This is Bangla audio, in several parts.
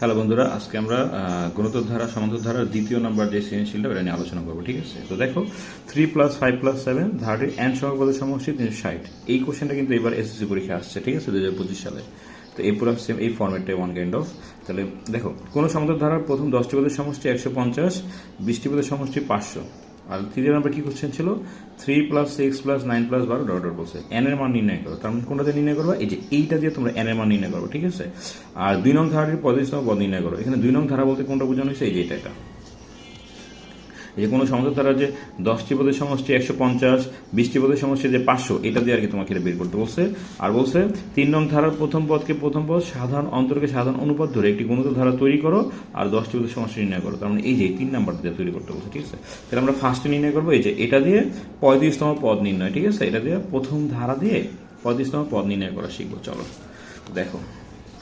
হ্যালো বন্ধুরা, আজকে আমরা গুণোত্তর ধারা সমান্তর ধারার দ্বিতীয় নাম্বার যে সৃজনশীলটা এটা নিয়ে আলোচনা করব, ঠিক আছে? তো দেখো three plus five plus seven ধারাটির n সংখ্যাপদের সমষ্টি তিনশো ষাট। এই কোশ্চেনটা কিন্তু এবার এসএসসি পরীক্ষা আসছে, ঠিক আছে দু হাজার পঁচিশ সালে। তো এই পুরো সেম এই ফর্মেটটা ওয়ান কাইন্ড অফ তাহলে দেখো, কোনো সমান্তর ধারার প্রথম দশটি পদের সমষ্টি একশো পঞ্চাশ, বিশটি পদের সমষ্টি পাঁচশো। আর তৃতীয় নাম্বার কি কোশ্চেন ছিল? Three plus six plus nine plus বারো ডট ডট বলছে। এন এর মান নির্ণয় করো। তার মানে কোনটাতে নির্ণয় করবা? এই যে এইটা দিয়ে তোমরা এন এর মান নির্ণয় করব, ঠিক আছে? আর দুই নং ধারাটির পদস্থ পদ নির্ণয় করো। এখানে দুই নং ধারা বলতে কোনটা বোঝানো হয়েছে? এই যে এটা এটা। যে কোনো সমস্ত ধারা যে দশটি পদের সমষ্টি একশো পঞ্চাশ, বিশটি পদের সমষ্টি যে পাঁচশো, এটা দিয়ে আর কি তোমাকে এটা বের করতে বলছে। আর বলছে, তিন নং ধারার প্রথম পদকে প্রথম পদ সাধারণ অন্তরকে সাধারণ অনুপাত ধরে একটি গুণিত ধারা তৈরি করো আর দশটি পদের সমষ্টি নির্ণয় করো। তার মানে এই যে তিন নাম্বার দিয়ে তৈরি করতে বলছে, ঠিক আছে? তাহলে আমরা ফার্স্টে নির্ণয় করব, এই যে এটা দিয়ে পঁয়ত্রিশতম পদ নির্ণয়, ঠিক আছে? এটা দিয়ে প্রথম ধারা দিয়ে পঁয়ত্রিশতম পদ নির্ণয় করা শিখব, চলো। দেখো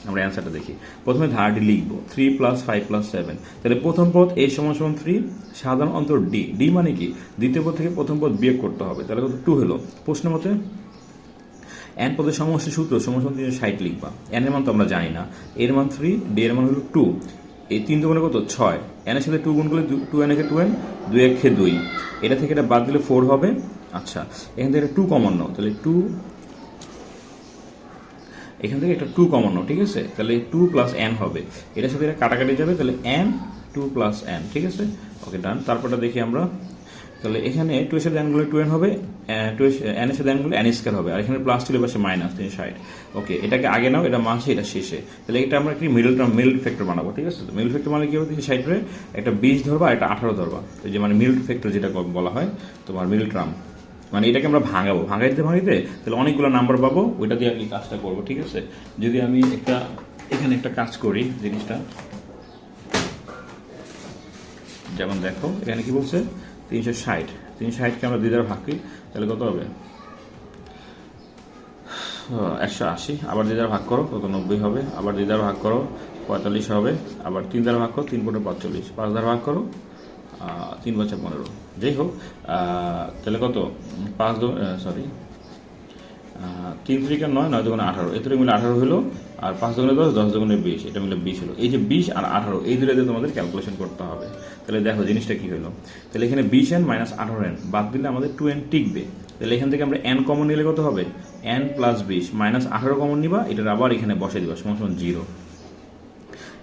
আমরা অ্যান্সারটা দেখি। প্রথমে ধারাটি লিখব। Three plus five plus seven তাহলে প্রথম পদ এ সমান সমান থ্রি সাধারণ অন্তর ডি ডি মানে কি? দ্বিতীয় পদ থেকে প্রথম পদ বিয়োগ করতে হবে। তাহলে কত? টু হলো। প্রশ্ন মতে এন পদের সমষ্টি সূত্র সমস্ত দিয়ে ষাট লিখবা। এন এর মান তো আমরা জানি না। এর মান থ্রি ডি এর মান হলো টু এই তিন দুগুণে কত? ছয়। এনের সাথে টু গুণ করলে টু এন একে টু এন দুই একে দুই। এটা থেকে এটা বাদ দিলে ফোর হবে। আচ্ছা এখান থেকে টু কমন নাও। তাহলে টু এখান থেকে একটা টু কমন নাও ঠিক আছে? তাহলে টু প্লাস এন হবে। এটার সাথে এটা কাটাকাটি যাবে, তাহলে এন টু প্লাস এন ঠিক আছে? ওকে ডান তারপরটা দেখি আমরা। তাহলে এখানে টু এর সাথে এনগুলো টু এন হবে টু এন এর সাথে এনগুলো এন স্কোয়ার হবে। আর এখানে প্লাস ছিল পাশে মাইনাস তিন ষাট। ওকে এটাকে আগে নাও, এটা মাসে, এটা শেষে। তাহলে এটা আমরা একটি মিডল টার্ম মিডল ফ্যাক্টর বানাবো, ঠিক আছে? মিডল ফ্যাক্টর মানে কি হবে? তিন ষাটে একটা বিশ ধরবা একটা আঠারো ধরবা। যে মানে মিডল ফ্যাক্টর যেটা বলা হয়, তোমার মিডল টার্ম মানে এটাকে আমরা ভাঙাবো। ভাঙাইতে ভাঙাইতে তাহলে অনেকগুলো নাম্বার পাবো, ওইটা দিয়ে আমি কাজটা করব, ঠিক আছে? যদি আমি একটা, এখানে একটা কাজ করি জিনিসটা। যেমন দেখো, এখানে কি বলছে? তিনশো ষাট। তিনশো ষাটকে আমরা দুই দ্বারা ভাগ করি, তাহলে কত হবে? একশো আশি। আবার দুই দ্বারা ভাগ করো, কত? নব্বই হবে। আবার দুই দ্বারা ভাগ করো, পঁয়তাল্লিশ হবে। আবার তিন দ্বারা ভাগ করো, তিন পনেরো পঁয়তাল্লিশ। পাঁচ দ্বারা ভাগ করো তিন বছর পনেরো। যাই হোক তাহলে কত? পাঁচ সরি তিন তিরিকা নয় নয় দুগুণে আঠারো। এ মিলে আঠারো হলো, আর পাঁচ দুগুণে দশ দশ দুগুণে বিশ। এটা মিলে বিশ হলো। এই যে বিশ আর আঠারো, এই দুটো দিয়ে তোমাদের ক্যালকুলেশন করতে হবে। তাহলে দেখো জিনিসটা কি হলো। তাহলে এখানে বিশ এন মাইনাস আঠারো এন বাদ দিলে আমাদের টু এন টিকবে। তাহলে এখান থেকে আমরা এন কমন নিলে কত হবে? এন প্লাস বিশ মাইনাস আঠারো কমন নিবা, এটার আবার এখানে বসে দিবা, সমান সমান জিরো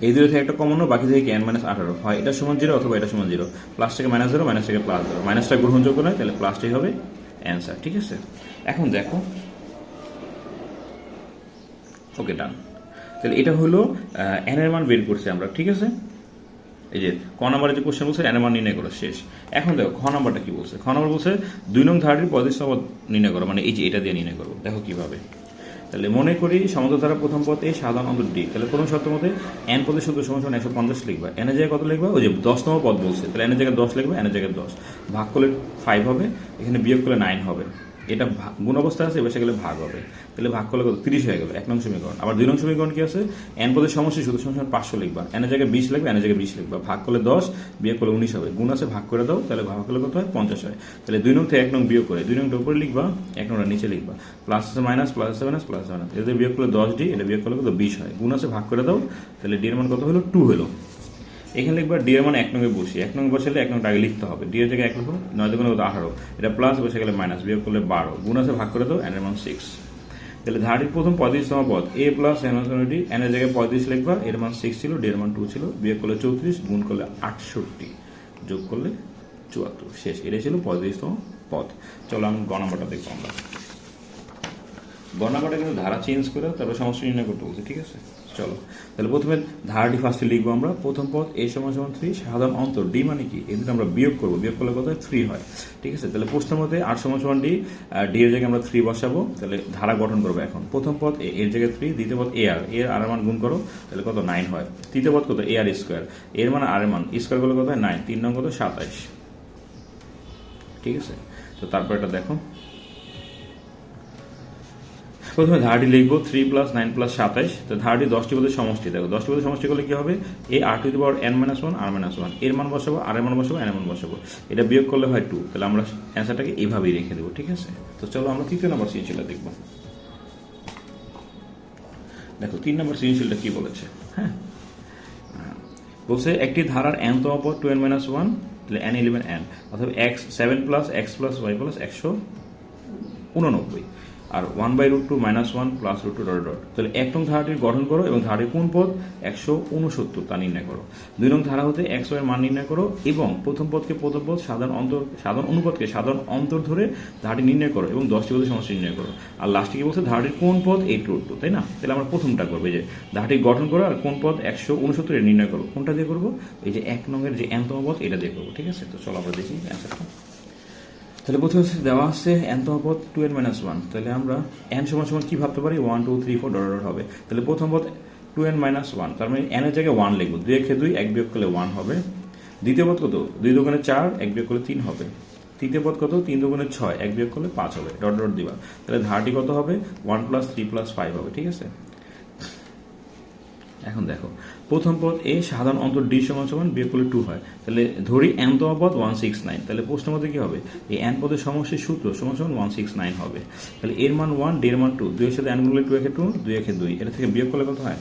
এই দুটো থেকে একটা কমন বাকি থেকে এন মাইনাস আঠারো। হয় এটা সমান জিরো অথবা এটা সমান জিরো প্লাস থেকে মাইনাস জিরো মাইনাস থেকে প্লাস জিরো মাইনাসটা গ্রহণযোগ্য নয়, তাহলে প্লাসটাই হবে অ্যান্সার ঠিক আছে? এখন দেখো। ওকে ডান তাহলে এটা হলো এন এর মান বের করছি আমরা, ঠিক আছে? এই যে, ক নাম্বারে যে কোশ্চেন বলছে এন এর মান নির্ণয় করো, শেষ। এখন দেখো, খ নাম্বারটা কি বলছে? খ নাম্বার বলছে, দুই নং ধারাটির পদের সম্পদ নির্ণয় করো মানে এই যে এটা দিয়ে নির্ণয় করো দেখো কীভাবে। তাহলে মনে করি সমান্তর ধারা প্রথম পথ এই সাধারণ অন্তর ডি তাহলে কোনো শর্ত মতে এন পদের সূত্র সমান একশো পঞ্চাশ লিখবা। এনের জায়গায় কত লিখবা? ওই যে দশতম পদ বলছে। তাহলে এনের জায়গায় দশ লিখবা এনের জায়গায় দশ। ভাগ করলে ফাইভ হবে, এখানে বিয়োগ করলে নাইন হবে। এটা গুণ অবস্থা আছে, এবার সেগুলো ভাগ হবে। তাহলে ভাগ করলে কত? তিরিশ হয়ে গেল, এক নং সমীকরণ। আবার দুই নং সমীকরণ কি আছে? এন পদের সমস্যা শুধু সমস্যা পাঁচশো লিখবা। এনের জায়গায় বিশ লিখবা এনের জায়গায় বিশ লিখবা। ভাগ করলে দশ, বিয়োগ করলে উনিশ হবে। গুণ আছে, ভাগ করে দাও, তাহলে ভাগ করলে কত হয়? পঞ্চাশ হয়। তাহলে দুই নং থেকে এক নং বিয়োগ করে, দুই নংটা উপরে লিখবা, এক নংটা নিচে লিখবা। প্লাস আছে মাইনাস প্লাস আছে মাইনাস প্লাস মাইনাস এদের বিয়োগ করলে দশ ডি এটা বিয়োগ করলে কত? বিশ হয়। গুণ আছে, ভাগ করে দাও, তাহলে ডি এর মান কত হলো? টু হলো। এখানে লিখবা ডি এর মান এক নঙ্গে বসি, এক নং বসালে এক নংটা আগে লিখতে হবে। ডি এর জায়গায় এক লিখো, নয় দুগুণে আঠারো। এটা প্লাস বসে গেলে মাইনাস বিয়োগ করলে বারো। গুণ আছে ভাগ করে দাও এন এর মান সিক্স তাহলে ধারাটির প্রথম পঁয়ত্রিশতম পদ a plus n d n এর জায়গায় পঁয়ত্রিশ লিখবা, এর মান সিক্স ছিল ডি এর মান টু ছিল, বিয়োগ করলে চৌত্রিশ, গুণ করলে আটষট্টি, যোগ করলে চুয়াত্তর। শেষ, এটাই ছিল পঁয়ত্রিশতম পদ। চলো আমি গ নাম্বারটা দেখব আমরা। গণনাপাটা কিন্তু ধারা চেঞ্জ করে, তারপর সমস্যা নির্ণয় করতে বলছে, ঠিক আছে? চলো। তাহলে প্রথমে ধারাটি ফার্স্টে লিখব আমরা। প্রথম পদ এই সমান সমান থ্রি সাধারণ অন্তর ডি মানে কি? এই দুটো আমরা বিয়োগ করব। বিয়োগ করলে কত থ্রি হয়। ঠিক আছে? তাহলে প্রশ্নের মধ্যে আট সমান সমান ডি ডি এর জায়গায় আমরা থ্রি বসাবো। তাহলে ধারা গঠন করব এখন। প্রথম পদ এ এর জায়গায় থ্রি দ্বিতীয় পদ এ আর এর আর মান গুণ করো, তাহলে কত? নাইন হয়। তৃতীয় পদ কত? এ আর স্কোয়ার এর মান আর মান। স্কোয়ার করলে কত হয়? নাইন তিন নং কত? সাতাইশ। ঠিক আছে? তো তারপর এটা দেখো। প্রথমে ধারাটি লিখব থ্রি প্লাস নাইন প্লাস সাতাইশ। তো ধারাটি দশটি পদের সমষ্টি। দেখো, দশটি পদের সমষ্টি করলে কি হবে? A r to the power n minus one r minus ওয়ানের মান বসাবো, আর এর মান বসাবো এন মান বসাবো। এটা বিয়োগ করলে হয় টু তাহলে আমরা অ্যান্সারটাকে এইভাবেই রেখে দেবো, ঠিক আছে? তো চলো আমরা তৃতীয় নম্বর সৃজনশীলটা দেখব। দেখো, তিন নম্বর সৃজনশীলটা কি বলেছে? হ্যাঁ? বলছে, একটি ধারার এন তম পদ টু এন মাইনাস ওয়ান তাহলে এন ইলেভেন এন অথবা x seven plus x plus y plus একশো উননব্বই। আর one by root two minus one plus root two dot dot তাহলে এক নং ধারাটির গঠন করো এবং ধারাটির কোন পদ? একশো উনসত্তর, তা নির্ণয় করো। দুই নং ধারা হতে একশো এর মান নির্ণয় করো এবং প্রথম পদকে প্রথম পদ সাধারণ অন্তর, সাধারণ অনুপদকে সাধারণ অন্তর ধরে ধারাটি নির্ণয় করো এবং দশটি পদের সমস্যা নির্ণয় করো। আর লাস্টে কি বলছে? ধারাটির কোন পদ? এইট রুট টু তাই না? তাহলে আমরা প্রথমটা করব যে ধারাটি গঠন করো আর কোন পদ? একশো উনসত্তর নির্ণয় করো। কোনটা দিয়ে করব? এই যে এক নংয়ের যে এনতম পদ, এটা দিয়ে করব, ঠিক আছে? তো চলো আমরা দেখি অ্যান্সারটা তাহলে প্রথমে দেওয়া আছে এন তম পদ টু এন মাইনাস ওয়ান তাহলে আমরা এন সমান সমান কি ভাবতে পারি? One two three four dot dot হবে। তাহলে প্রথম পদ টু এন মাইনাস ওয়ান তার মানে এন এর জায়গায় ওয়ান লিখব। দুই একে দুই, এক বিয়োগ করলে ওয়ান হবে। দ্বিতীয় পদ কত? দুই দোকানে চার, এক বিয়োগ করলে তিন হবে। তৃতীয় পদ কত? তিন দোকানে ছয়, এক বিয়োগ করলে পাঁচ হবে। ডট ডট দিবা। তাহলে ধারটি কত হবে? One plus three plus five হবে। ঠিক আছে? এখন দেখো, প্রথম পদ এ, সাধারণ অন্তর ডি সমান সমান বিয়োগ করলে টু হয়। তাহলে ধরি এন তম পদ ওয়ান সিক্স নাইন তাহলে প্রশ্ন মধ্যে কী হবে? এই এন পদের সমষ্টির সূত্র সমান সমান ওয়ান সিক্স নাইন হবে। তাহলে এর মান ওয়ান ডি এর মান টু দুই এর সাথে এন গুণলে টু একে টু দুই একে দুই, এটা থেকে বিয়োগ করলে কত হয়?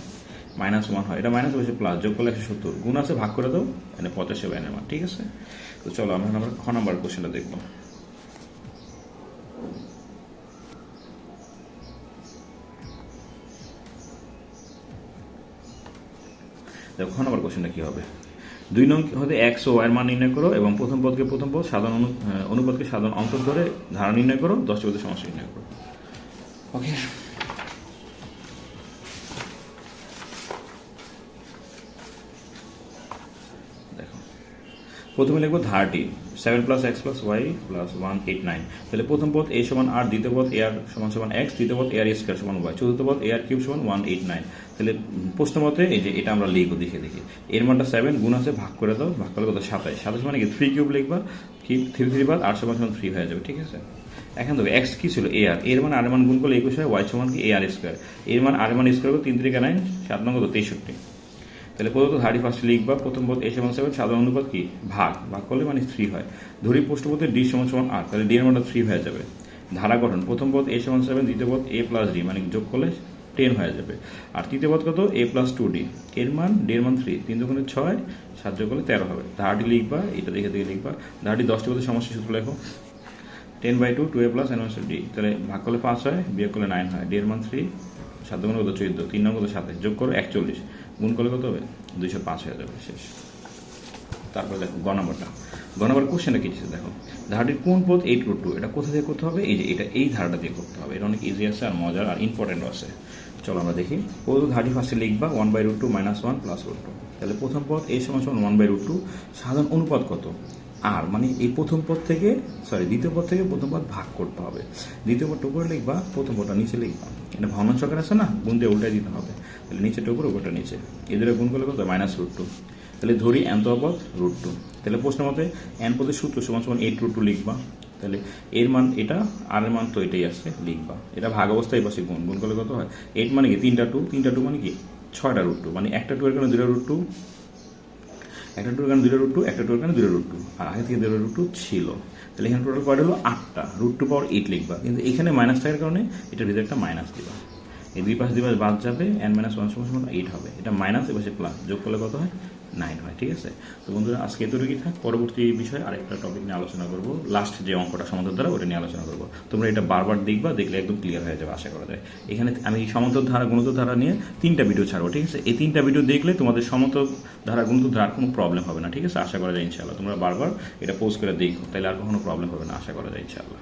মাইনাস ওয়ান হয়। এটা মাইনাস হয়েছে প্লাস যোগ করলে একশো সত্তর। গুণ আছে, ভাগ করে দাও মানে পঁচাশি হবে এনের মান, ঠিক আছে? তো চলো, আমরা আমরা খ নাম্বার কোশ্চেনটা দেখব। দেখো খ নম্বর কোশ্চেনটা কি হবে? দুই নং হতে এক্স ও এর মান নির্ণয় করো এবং প্রথম পদকে প্রথম পদ সাধারণ অনু- অনুপাতকে সাধারণ অন্তর ধরে ধারা নির্ণয় করো দশটি পদের সমস্যা নির্ণয় করো। ওকে প্রথমে লিখব ধারটি seven plus x plus y plus one eight nine তাহলে প্রথম পদ এ সমান আর দ্বিতীয় পদ এ আর সমান সমান এক্স তৃতীয় পদ এ আর স্কোয়ার সমান ওয়াই চতুর্থ পদ এ আর কিউব সমান ওয়ান এইট নাইন তাহলে প্রশ্ন মতে এই যে এটা আমরা লিখব, দেখে, দেখি। এর মানটা সেভেন গুণ আছে, ভাগ করে দাও, ভাগ করলে কত? সাতাশ। সাতাশ মানে কি? থ্রি কিউব লিখবা, কি? থ্রি থ্রি বাদ সমান সমান থ্রি হয়ে যাবে, ঠিক আছে? এখন দেখো এক্স কি ছিল? এ আর এর মান আর মান গুণ করলে একুশ হয় ওয়াই সমান কি? এ আর স্কোয়ার এর মান আর মান স্কোয়ার তিন তিরিকা নাইন সাত নম্বর তেষট্টি। তাহলে প্রদত্ত ধারটি ফার্স্ট লিখবা, প্রথম পদ এ সমান সেভেন সাধারণ অনুপাত কি? ভাগ। ভাগ করলে মানে থ্রি হয়। ধরি প্রশ্নপদে ডি সমান সমান আট তাহলে ডি এর মানটা থ্রি হয়ে যাবে। ধারা গঠন, প্রথম পদ এ সমান সেভেন দ্বিতীয় পদ এ প্লাস ডি মানে যোগ করলে টেন হয়ে যাবে। আর তৃতীয় পদ কত? এ প্লাস টু ডি এর মান ডি এর মান থ্রি তিন দুগুণে ছয়, সাত করলে তেরো হবে। ধারাটি লিখবা, এটা দেখে দেখে লিখবা। ধারাটি দশটি পদের সমস্যা সূত্র লেখো। Ten by two two a plus n d তাহলে ভাগ করলে পাঁচ হয়, বিয়োগ করলে নাইন হয়। ডি এর মান থ্রি সাত দুগুণ কত? চোদ্দ। তিন নম্বর কত? সাতাশ। যোগ করো একচল্লিশ। গুণ করলে কত হবে? দুইশো পাঁচ হয়ে যাবে। শেষ। তারপর দেখো গ নম্বরটা। গ নম্বর কোশ্চেনটা কি দিচ্ছে দেখো, ধারাটির কোন পথ এইট রুট টু এটা কোথা থেকে করতে হবে? এই যে, এটা এই ধারাটা দিয়ে করতে হবে। এটা অনেক ইজি আছে আর মজার আর ইম্পর্টেন্টও আছে। চলো আমরা দেখি। প্রথম ধারাটি ফার্স্টে লিখবা one by root two minus one plus root two তাহলে প্রথম পথ এই সমান সমান ওয়ান বাই রুট টু সাধারণ অনুপাত কত? আর মানে এই প্রথম পদ থেকে সরি দ্বিতীয় পদ থেকে প্রথম পদ ভাগ করতে হবে। দ্বিতীয় পদ উপরে লিখবা, প্রথম পদটা নিচে লিখবা। এটা ভগ্নাংশ আকার আছে না? গুণ দিয়ে উল্টাই দিতে হবে। তাহলে নিচেটা উপরে উপরটা নিচে। এদের গুণ করলে কত? মাইনাস রুট টু তাহলে ধরি এন তো পদ রুট টু তাহলে প্রশ্ন মতে এন পদের সূত্র সমান সমান এইট রুট টু লিখবা। তাহলে এর মান এটা আর এর মান তো এটাই আছে, লিখবা। এটা ভাগ অবস্থায় পাশে গুণ। গুণ করলে কত হয়? এইট মানে কি? তিনটা টু তিনটা টু মানে কি? ছয়টা রুট টু মানে একটা টু এর কারণে দুটা রুট টু একটা টুর কারণে দুটো রুট টু একটা টুর কারণে দুটো রুট টু আর আগে থেকে দুটো রুট টু ছিল। তাহলে এখানে টোটাল কয়টা হলো আটটা। রুট টু পাওয়ার এইট লিখবা। কিন্তু এখানে মাইনাস থাকার কারণে এটার ভিতরে একটা মাইনাস দিবা। এই দুই পাশ দুই পাশে বাদ যাবে এন মাইনাস ওয়ান সমান এইট হবে। এটা মাইনাস এপাশে প্লাস যোগ করলে কত হয়? নাইন হয় ঠিক আছে? তো বন্ধুরা, আজকে এতটুকুই থাক। পরবর্তী বিষয়ে আরেকটা টপিক নিয়ে আলোচনা করব। লাস্ট যে অঙ্কটা সমান্তর দ্বারা, ওটা নিয়ে আলোচনা করব। তোমরা এটা বারবার দেখবা, দেখলে একদম ক্লিয়ার হয়ে যাবে, আশা করা যায়। এখানে আমি সমান্তর ধারা, গুণোত্তর ধারা নিয়ে তিনটা ভিডিও ছাড়বো, ঠিক আছে? এই তিনটা ভিডিও দেখলে তোমাদের সমান্তর ধারা, গুণোত্তর ধারার কোনো প্রবলেম হবে না, ঠিক আছে? আশা করা যায় ইনশাল্লাহ তোমরা বারবার এটা পোস্ট করে দেখো, তাহলে আর কখনো প্রবলেম হবে না, আশা করা যায় ইনশাল্লাহ